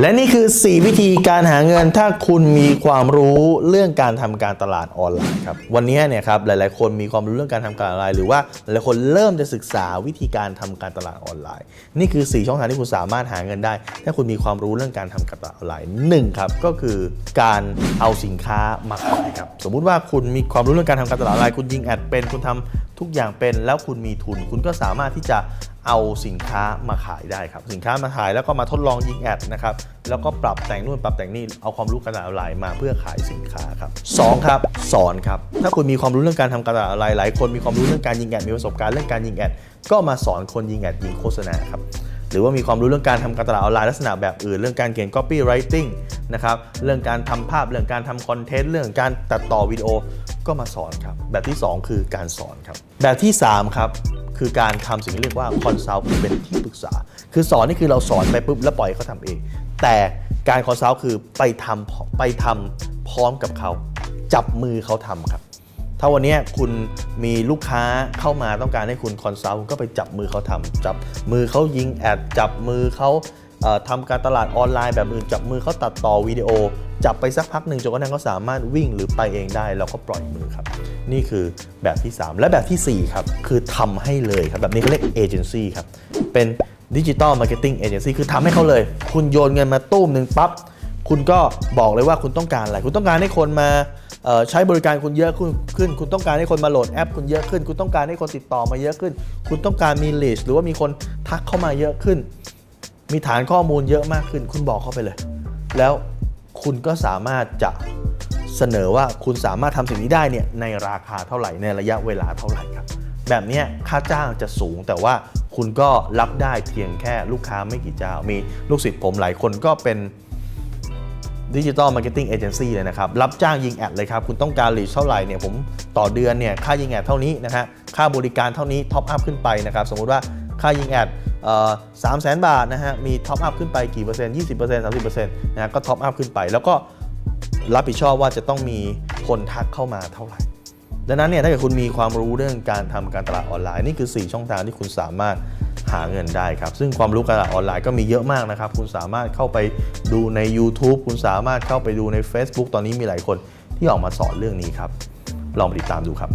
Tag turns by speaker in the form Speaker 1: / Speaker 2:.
Speaker 1: และนี่คือ 4 วิธีการหาเงินถ้าคุณมีความรู้เรื่องการทำการตลาดออนไลน์ครับวันนี้เนี่ยครับหลาย ๆ คนมีความรู้เรื่องการทำการออนไลน์หรือว่าหลายคนเริ่มจะศึกษาวิธีการทำการตลาดออนไลน์ นี่คือ 4 ช่องทางที่คุณสามารถหาเงินได้ ถ้าคุณมีความรู้เรื่องการทำการตลาดออนไลน์หนึ่งครับก็คือการเอาสินค้ามาขายครับสมมุติว่าคุณมีความรู้เรื่องการทำการตลาดออนไลน์คุณยิงแอดเป็นคุณทำ ทุกอย่างเป็นแล้วคุณมีทุน คุณก็สามารถที่จะเอาสินค้ามาขายได้ครับ สินค้ามาขายแล้วก็มาทดลองยิงแอดนะครับ แล้วก็ปรับแต่งนู่นปรับแต่งนี่เอาความรู้การตลาดออนไลน์มาเพื่อขายสินค้าครับสองครับ สอนครับ ถ้าคุณมีความรู้เรื่องการทำการตลาดออนไลน์หลายคนมีความรู้เรื่องการยิงแอดมีประสบการณ์เรื่องการยิงแอดก็มาสอนคนยิงแอดยิงโฆษณาครับหรือว่ามีความรู้เรื่องการทำการตลาดออนไลน์ลักษณะแบบอื่น เรื่องการเขียน copywriting นะครับ เรื่องการทำภาพ เรื่องการทำคอนเทนต์ เรื่องการตัดต่อวิดีโอ ก็มาสอนครับ แบบที่ 2 คือการสอนครับ แบบที่ 3 ครับ คือการทำสิ่งที่เรียกว่า consult คือเป็นที่ปรึกษา คือสอนนี่คือเราสอนไปปุ๊บแล้วปล่อยเขาทำเอง แต่การ consult คือไปทำไปทำพร้อมกับเขา จับมือเขาทำครับ ถ้าวันนี้คุณมีลูกค้าเข้ามาต้องการให้คุณคอนซัลท์คุณก็ไปจับมือเขาทำจับมือเขายิงแอดจับมือเขา ทำการตลาดออนไลน์แบบอื่นจับมือเขาตัดต่อวิดีโอ จับไปสักพักหนึ่งจนกระทั่งเขาสามารถวิ่งหรือไปเองได้แล้วก็ปล่อยมือครับ นี่คือแบบที่ 3 และแบบทีสี่4 ครับ คือทำให้เลยครับ แบบนี้เขาเรียกเอเจนซี่ครับ เป็นดิจิ t a ลมาร์เก็ตติ้งเอเจนซี่คือทำให้เขาเลย คุณโยนเงินมาตุ้มหนึ่งปั๊บคุณก็บอกเลยว่าคุณต้องการอะไร คุณต้องการให้คนมาใช้บริการคุณเยอะขึ้นขึ้นคุณต้องการให้คนมาโหลดแอป คุณเยอะขึ้น คุณต้องการให้คนติดต่อมาเยอะขึ้น คุณต้องการมีลิสหรือว่ามีคนทักเข้ามาเยอะขึ้น มีฐานข้อมูลเยอะมากขึ้น คุณบอกเข้าไปเลย แล้วคุณก็สามารถจะเสนอว่าคุณสามารถทำสิ่งนี้ได้เนี่ยในราคาเท่าไหร่ในระยะเวลาเท่าไหร่ครับ แบบนี้ค่าจ้างจะสูงแต่ว่าคุณก็รับได้เพียงแค่ลูกค้าไม่กี่เจ้า มีลูกศิษย์ผมหลายคนก็เป็นดิจิ t a ลมาร์เก็ตติ้งเอเจนซี่เลยนะครับ รับจ้างยิงแอดเลยครับ คุณต้องการรีชเท่าไหร่เนี่ยผมต่อเดือนเนี่ยค่ายิงแอดเท่านี้นะฮะค่าบริการเท่านี้ท็อปอัพขึ้นไปนะครับ สมมุติว่า ค่ายิงแอดสามแสนบาทนะฮะ มีท็อปอัพขึ้นไปกี่เปอร์เซ็นต์ยี่สิบเปอร์เซ็นต์สามสิบเปอร์เซ็นต์นะฮะก็ท็อปอัพขึ้นไป แล้วก็รับผิดชอบว่าจะต้องมีคนทักเข้ามาเท่าไหร่ ดังนั้นเนี่ยถ้าเกิดคุณมีความรู้เรื่องการทำการตลาดออนไลน์นี่คือ 4 ช่องทางที่คุณสามารถหาเงินได้ครับ ซึ่งความรู้การตลาดออนไลน์ก็มีเยอะมากนะครับ คุณสามารถเข้าไปดูใน YouTube คุณสามารถเข้าไปดูใน Facebook ตอนนี้มีหลายคนที่ออกมาสอนเรื่องนี้ครับ ลองไปติดตามดูครับ